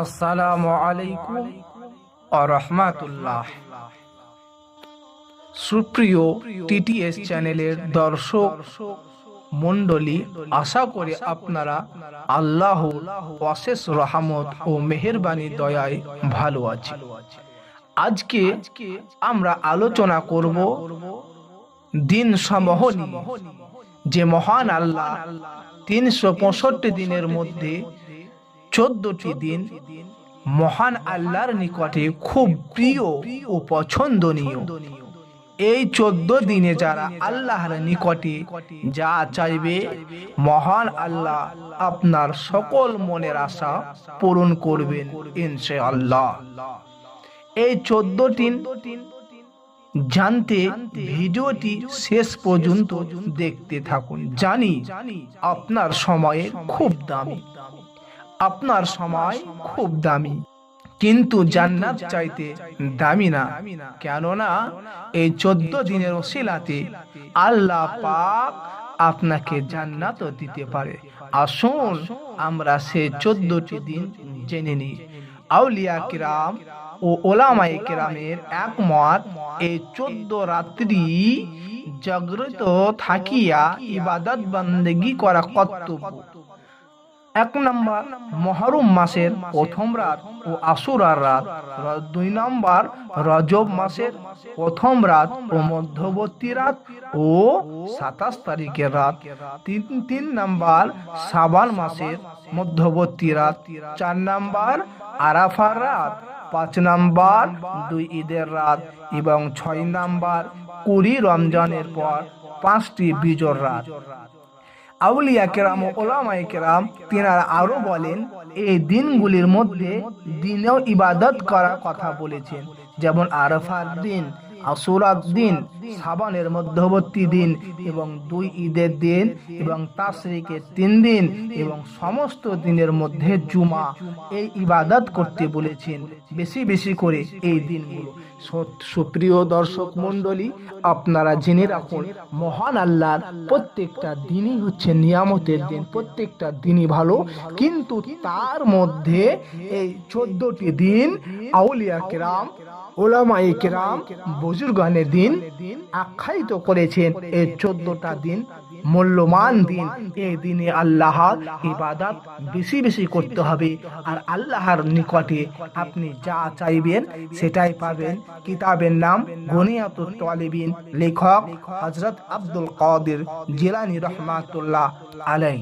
আসসালামু আলাইকুম রহমাতুল্লাহ। সুপ্রিয় টিটিএস চ্যানেলের দর্শক মণ্ডলী, আশা করি আপনারা আল্লাহ অশেষ রহমত ও মেহেরবানি দয়ায় ভালো আছি আজকে আমরা আলোচনা করব দিন যে মহান আল্লাহ তিনশো পঁয়ষট্টি দিনের মধ্যে চোদ্দটি দিন মহান আল্লাহর নিকটে খুব প্রিয় ও পছন্দনীয়। এই চোদ্দ দিনে যারা আল্লাহর নিকটে যা চাইবে, মহান আল্লাহ আপনার সকল মনের আশা পূরণ করবেন ইনশে আল্লাহ এই চোদ্দটি জানতে ভিডিওটি শেষ পর্যন্ত দেখতে থাকুন। জানি আপনার সময়ের খুব দামি। আপনার সময় খুব দামি। কিন্তু জান্নাত চাইতে দামি না। কেননা এই চোদ্দ দিনের ওসিলাতে আল্লাহ পাক আপনাকে জান্নাতও দিতে পারে। আসুন আমরা সে চোদ্দটি দিন জেনে নিই। আউলিয়া কিরাম ও ওলামাই কেরামের একমত, এই চোদ্দ রাত্রি জাগ্রত থাকিয়া ইবাদত বন্দেগি করা কর্তব্য। এক নম্বর মহরম মাসের প্রথম রাত ও আশুরার রাত দুই নম্বর রজব মাসের প্রথম রাত ও মধ্যবর্তী রাত ও সাতাশ তারিখের রাত। তিন তিন নম্বর সাবান মাসের মধ্যবর্তী রাত, চার নম্বর আরাফার রাত, পাঁচ নাম্বার দুই ঈদের রাত এবং ছয় নাম্বার কুড়ি রমজানের পর পাঁচটি বিজর রাত। আউলিয়া কেরাম ওলামাই কেরাম তিনারা আরও বলেন, এই দিনগুলির মধ্যে দিনেও ইবাদত করার কথা বলেছেন। যেমন আরফার দিন আসুরার দিন সাবানের মধ্যবর্তী দিন এবং দুই ঈদের দিন এবং তাসরিকের তিন দিন এবং সমস্ত দিনের মধ্যে জুমা। এই ইবাদত করতে বলেছেন বেশি বেশি করে এই দিনগুলো। সুপ্রিয় দর্শক মণ্ডলী, আপনারা জেনে রাখুন, মহান আল্লাহর প্রত্যেকটা দিনই হচ্ছে নিয়ামতের দিন, প্রত্যেকটা দিনই ভালো। কিন্তু তার মধ্যে এই চোদ্দটি দিন আউলিয়া কেরাম ওলামাই কেরাম বুজুর্গানের দিন আখ্যায়িত করেছেন এই চোদ্দটা দিন। মূল্যবান দিন। এই দিনে আল্লাহর ইবাদত বেশি বেশি করতে হবে। আর আল্লাহর নিকটে আপনি যা চাইবেন সেটাই পাবেন। কিতাবের নাম গনিয়াতুত তালিবিন। লেখক হজরত আব্দুল কাদের জিলানি রহমাতুল্লাহ আলাই